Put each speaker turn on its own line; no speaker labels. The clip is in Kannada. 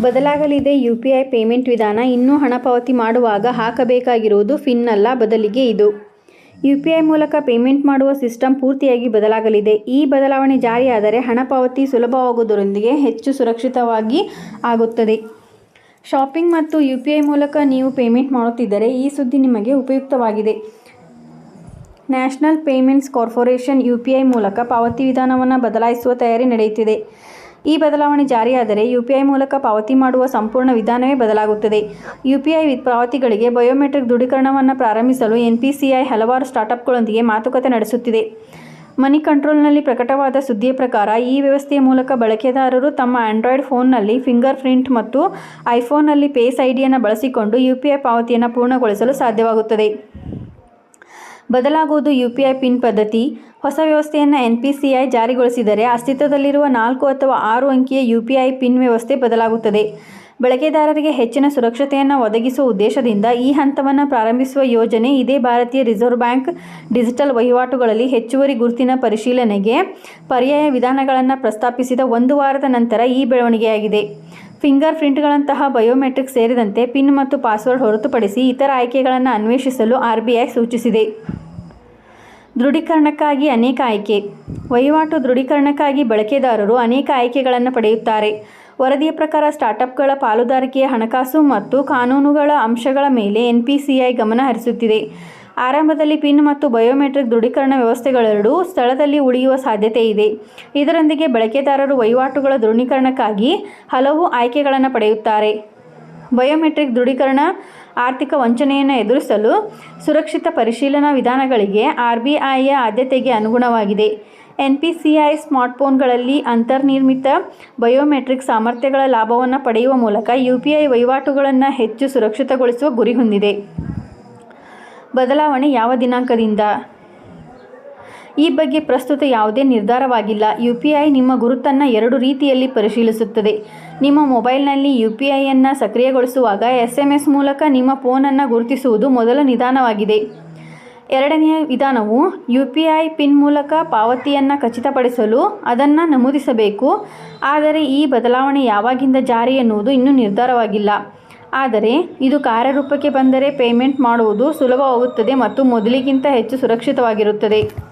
ಬದಲಾಗಲಿದೆ ಯುಪಿಐ ಪೇಮೆಂಟ್ ವಿಧಾನ. ಇನ್ನೂ ಹಣ ಪಾವತಿ ಮಾಡುವಾಗ ಹಾಕಬೇಕಾಗಿರುವುದು ಫಿನ್ ಅಲ್ಲ ಬದಲಿಗೆ ಇದು. ಯು ಪಿ ಐ ಮೂಲಕ ಪೇಮೆಂಟ್ ಮಾಡುವ ಸಿಸ್ಟಮ್ ಪೂರ್ತಿಯಾಗಿ ಬದಲಾಗಲಿದೆ. ಈ ಬದಲಾವಣೆ ಜಾರಿಯಾದರೆ ಹಣ ಪಾವತಿ ಸುಲಭವಾಗುವುದರೊಂದಿಗೆ ಹೆಚ್ಚು ಸುರಕ್ಷಿತವಾಗಿ ಆಗುತ್ತದೆ. ಶಾಪಿಂಗ್ ಮತ್ತು ಯು ಪಿ ಐ ಮೂಲಕ ನೀವು ಪೇಮೆಂಟ್ ಮಾಡುತ್ತಿದ್ದರೆ ಈ ಸುದ್ದಿ ನಿಮಗೆ ಉಪಯುಕ್ತವಾಗಿದೆ. National Payments Corporation U P I ಮೂಲಕ ಪಾವತಿ ವಿಧಾನವನ್ನು ಬದಲಾಯಿಸುವ ತಯಾರಿ ನಡೆಯುತ್ತಿದೆ. ಈ ಬದಲಾವಣೆ ಜಾರಿಯಾದರೆ ಯುಪಿಐ ಮೂಲಕ ಪಾವತಿ ಮಾಡುವ ಸಂಪೂರ್ಣ ವಿಧಾನವೇ ಬದಲಾಗುತ್ತದೆ. ಯುಪಿಐ ಪಾವತಿಗಳಿಗೆ ಬಯೋಮೆಟ್ರಿಕ್ ದೃಢೀಕರಣವನ್ನು ಪ್ರಾರಂಭಿಸಲು ಎನ್ಪಿಸಿಐ ಹಲವಾರು ಸ್ಟಾರ್ಟ್ಅಪ್ಗಳೊಂದಿಗೆ ಮಾತುಕತೆ ನಡೆಸುತ್ತಿದೆ. ಮನಿ ಕಂಟ್ರೋಲ್ನಲ್ಲಿ ಪ್ರಕಟವಾದ ಸುದ್ದಿಯ ಪ್ರಕಾರ ಈ ವ್ಯವಸ್ಥೆಯ ಮೂಲಕ ಬಳಕೆದಾರರು ತಮ್ಮ ಆಂಡ್ರಾಯ್ಡ್ ಫೋನ್ನಲ್ಲಿ ಫಿಂಗರ್ ಪ್ರಿಂಟ್ ಮತ್ತು ಐಫೋನ್ನಲ್ಲಿ ಪೇಸ್ ಐಡಿಯನ್ನು ಬಳಸಿಕೊಂಡು ಯುಪಿಐ ಪಾವತಿಯನ್ನು ಪೂರ್ಣಗೊಳಿಸಲು ಸಾಧ್ಯವಾಗುತ್ತದೆ. ಬದಲಾಗುವುದು ಯುಪಿಐ ಪಿನ್ ಪದ್ಧತಿ. ಹೊಸ ವ್ಯವಸ್ಥೆಯನ್ನು ಎನ್ ಪಿ ಸಿ ಐ ಜಾರಿಗೊಳಿಸಿದರೆ ಅಸ್ತಿತ್ವದಲ್ಲಿರುವ ನಾಲ್ಕು ಅಥವಾ ಆರು ಅಂಕಿಯ ಯುಪಿಐ ಪಿನ್ ವ್ಯವಸ್ಥೆ ಬದಲಾಗುತ್ತದೆ. ಬಳಕೆದಾರರಿಗೆ ಹೆಚ್ಚಿನ ಸುರಕ್ಷತೆಯನ್ನು ಒದಗಿಸುವ ಉದ್ದೇಶದಿಂದ ಈ ಹಂತವನ್ನು ಪ್ರಾರಂಭಿಸುವ ಯೋಜನೆ ಇದೇ ಭಾರತೀಯ ರಿಸರ್ವ್ ಬ್ಯಾಂಕ್ ಡಿಜಿಟಲ್ ವಹಿವಾಟುಗಳಲ್ಲಿ ಹೆಚ್ಚುವರಿ ಗುರುತಿನ ಪರಿಶೀಲನೆಗೆ ಪರ್ಯಾಯ ವಿಧಾನಗಳನ್ನು ಪ್ರಸ್ತಾಪಿಸಿದ ಒಂದು ವಾರದ ನಂತರ ಈ ಬೆಳವಣಿಗೆಯಾಗಿದೆ. ಫಿಂಗರ್ ಪ್ರಿಂಟ್ಗಳಂತಹ ಬಯೋಮೆಟ್ರಿಕ್ ಸೇರಿದಂತೆ ಪಿನ್ ಮತ್ತು ಪಾಸ್ವರ್ಡ್ ಹೊರತುಪಡಿಸಿ ಇತರ ಆಯ್ಕೆಗಳನ್ನು ಅನ್ವೇಷಿಸಲು ಆರ್ಬಿಐ ಸೂಚಿಸಿದೆ. ದೃಢೀಕರಣಕ್ಕಾಗಿ ಅನೇಕ ಆಯ್ಕೆ. ವಹಿವಾಟು ದೃಢೀಕರಣಕ್ಕಾಗಿ ಬಳಕೆದಾರರು ಅನೇಕ ಆಯ್ಕೆಗಳನ್ನು ಪಡೆಯುತ್ತಾರೆ. ವರದಿಯ ಪ್ರಕಾರ ಸ್ಟಾರ್ಟಪ್ಗಳ ಪಾಲುದಾರಿಕೆಯ ಹಣಕಾಸು ಮತ್ತು ಕಾನೂನುಗಳ ಅಂಶಗಳ ಮೇಲೆ ಎನ್ ಪಿ ಸಿ ಐ ಗಮನ ಹರಿಸುತ್ತಿದೆ. ಆರಂಭದಲ್ಲಿ ಪಿನ್ ಮತ್ತು ಬಯೋಮೆಟ್ರಿಕ್ ದೃಢೀಕರಣ ವ್ಯವಸ್ಥೆಗಳೆರಡೂ ಸ್ಥಳದಲ್ಲಿ ಉಳಿಯುವ ಸಾಧ್ಯತೆ ಇದೆ. ಇದರೊಂದಿಗೆ ಬಳಕೆದಾರರು ವಹಿವಾಟುಗಳ ದೃಢೀಕರಣಕ್ಕಾಗಿ ಹಲವು ಆಯ್ಕೆಗಳನ್ನು ಪಡೆಯುತ್ತಾರೆ. ಬಯೋಮೆಟ್ರಿಕ್ ದೃಢೀಕರಣ ಆರ್ಥಿಕ ವಂಚನೆಯನ್ನು ಎದುರಿಸಲು ಸುರಕ್ಷಿತ ಪರಿಶೀಲನಾ ವಿಧಾನಗಳಿಗೆ ಆರ್ ಬಿ ಐಯ ಆದ್ಯತೆಗೆ ಅನುಗುಣವಾಗಿದೆ. ಎನ್ ಪಿ ಸಿ ಐ ಸ್ಮಾರ್ಟ್ಫೋನ್ಗಳಲ್ಲಿ ಅಂತರ್ನಿರ್ಮಿತ ಬಯೋಮೆಟ್ರಿಕ್ ಸಾಮರ್ಥ್ಯಗಳ ಲಾಭವನ್ನು ಪಡೆಯುವ ಮೂಲಕ ಯು ಪಿ ಐ ವಹಿವಾಟುಗಳನ್ನು ಹೆಚ್ಚು ಸುರಕ್ಷಿತಗೊಳಿಸುವ ಗುರಿ ಹೊಂದಿದೆ. ಬದಲಾವಣೆ ಯಾವ ದಿನಾಂಕದಿಂದ? ಈ ಬಗ್ಗೆ ಪ್ರಸ್ತುತ ಯಾವುದೇ ನಿರ್ಧಾರವಾಗಿಲ್ಲ. ಯು ಪಿ ಐ ನಿಮ್ಮ ಗುರುತನ್ನು ಎರಡು ರೀತಿಯಲ್ಲಿ ಪರಿಶೀಲಿಸುತ್ತದೆ. ನಿಮ್ಮ ಮೊಬೈಲ್ನಲ್ಲಿ ಯು ಪಿ ಐಯನ್ನು ಸಕ್ರಿಯಗೊಳಿಸುವಾಗ ಎಸ್ ಎಂ ಎಸ್ ಮೂಲಕ ನಿಮ್ಮ ಫೋನನ್ನು ಗುರುತಿಸುವುದು ಮೊದಲ ನಿಧಾನವಾಗಿದೆ. ಎರಡನೆಯ ವಿಧಾನವು ಯು ಪಿ ಐ ಪಿನ್ ಮೂಲಕ ಪಾವತಿಯನ್ನು ಖಚಿತಪಡಿಸಲು ಅದನ್ನು ನಮೂದಿಸಬೇಕು. ಆದರೆ ಈ ಬದಲಾವಣೆ ಯಾವಾಗಿಂದ ಜಾರಿ ಎನ್ನುವುದು ಇನ್ನೂ ನಿರ್ಧಾರವಾಗಿಲ್ಲ. ಆದರೆ ಇದು ಕಾರ್ಯರೂಪಕ್ಕೆ ಬಂದರೆ ಪೇಮೆಂಟ್ ಮಾಡುವುದು ಸುಲಭವಾಗುತ್ತದೆ ಮತ್ತು ಮೊದಲಿಗಿಂತ ಹೆಚ್ಚು ಸುರಕ್ಷಿತವಾಗಿರುತ್ತದೆ.